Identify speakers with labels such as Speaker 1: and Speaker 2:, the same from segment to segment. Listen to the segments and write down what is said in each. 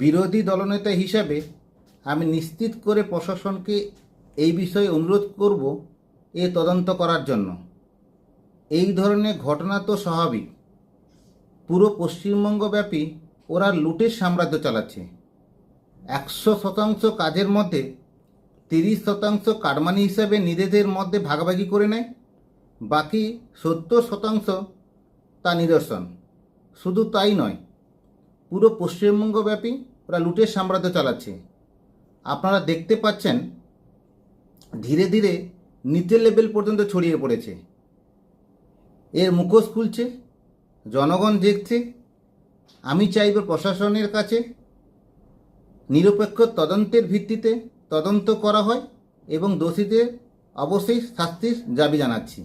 Speaker 1: বিরোধী দলনেতা হিসাবে আমি নিশ্চিত করে প্রশাসনকে এই বিষয়ে অনুরোধ করব এ তদন্ত করার জন্য। এই ধরনের ঘটনা তো স্বাভাবিক। পুরো পশ্চিমবঙ্গব্যাপী ওরা লুটের সাম্রাজ্য চালাচ্ছে। একশো শতাংশ কাজের মধ্যে তিরিশ শতাংশ কাটমানি হিসাবে নিজেদের মধ্যে ভাগাভাগি করে নেয়, বাকি সত্তর শতাংশ তা নিদর্শন শুধু তাই নয় পুরো পশ্চিমবঙ্গব্যাপী ওরা লুটের সাম্রাজ্য চালাচ্ছে। আপনারা দেখতে পাচ্ছেন, ধীরে ধীরে নিচের লেভেল পর্যন্ত ছড়িয়ে পড়েছে। এর মুখোশ খুলছে, জনগণ দেখছে, আমি চাইব প্রশাসনের কাছে নিরপেক্ষ তদন্তের ভিত্তিতে তদন্ত করা হয় এবং দোষীদের অবশ্যই শাস্তির দাবি জানাচ্ছি।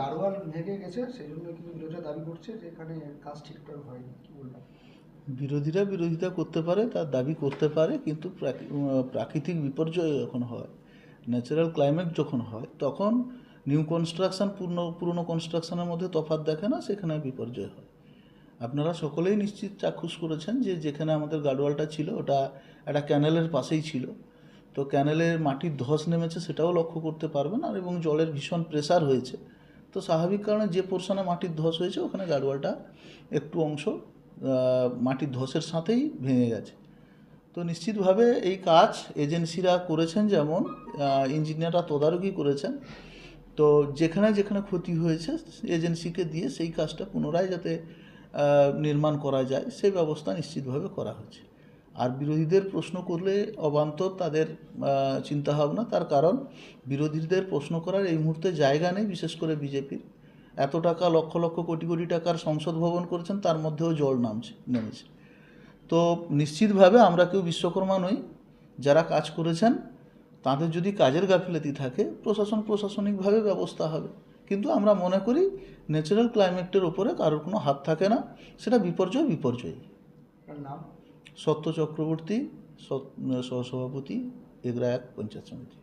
Speaker 2: গাড়োয়াল ভেঙে গেছে সেই জন্য কিন্তু বিরোধীরা দাবি করছে যে এখানে কাজ ঠিকঠাক হয়নি, কি বললাম
Speaker 3: বিরোধীরা বিরোধিতা করতে পারে, তার দাবি করতে পারে, কিন্তু প্রাকৃতিক বিপর্যয় যখন হয় ন্যাচারাল ক্লাইমেট যখন হয়, তখন নিউ কনস্ট্রাকশন পূর্ণ পুরনো কনস্ট্রাকশনের মধ্যে তফাৎ দেখে না, সেখানে বিপর্যয় হয়। আপনারা সকলেই নিশ্চিত চাক্ষুষ করেছেন যে যেখানে আমাদের গাডওয়ালটা ছিল, ওটা একটা ক্যানেলের পাশেই ছিল। তো ক্যানেলের মাটির ধস নেমেছে, সেটাও লক্ষ্য করতে পারবেন, আর এবং জলের ভীষণ প্রেসার হয়েছে। তো স্বাভাবিক কারণে যে পোর্শনে মাটির ধস হয়েছে, ওখানে গাডওয়ালটা একটু অংশ মাটির ধসের সাথেই ভেঙে গেছে। তো নিশ্চিতভাবে এই কাজ এজেন্সিরা করেছেন যেমন ইঞ্জিনিয়াররা তদারকি করেছেন। তো যেখানে যেখানে ক্ষতি হয়েছে, এজেন্সিকে দিয়ে সেই কাজটা পুনরায় যাতে নির্মাণ করা যায় সেই ব্যবস্থা নিশ্চিতভাবে করা হচ্ছে আর বিরোধীদের প্রশ্ন করলে অবান্তর তাদের চিন্তাভাবনা। তার কারণ, বিরোধীদের প্রশ্ন করার এই মুহূর্তে জায়গা নেই, বিশেষ করে বিজেপির। এত টাকা, লক্ষ লক্ষ কোটি কোটি টাকার সংসদ ভবন করেছেন, তার মধ্যেও জল নামছে, নেমেছে। তো নিশ্চিতভাবে আমরা কেউ বিশ্বকর্মা নই। যারা কাজ করেছেন, তাদের যদি কাজের গাফিলতি থাকে, প্রশাসন প্রশাসনিকভাবে ব্যবস্থা হবে। কিন্তু আমরা মনে করি ন্যাচারাল ক্লাইমেটের ওপরে কারোর কোনো হাত থাকে না, সেটা বিপর্যয় বিপর্যয়
Speaker 2: নাম?
Speaker 3: সত্য চক্রবর্তী সহসভাপতি এগরা এক পঞ্চায়েত সমিতি।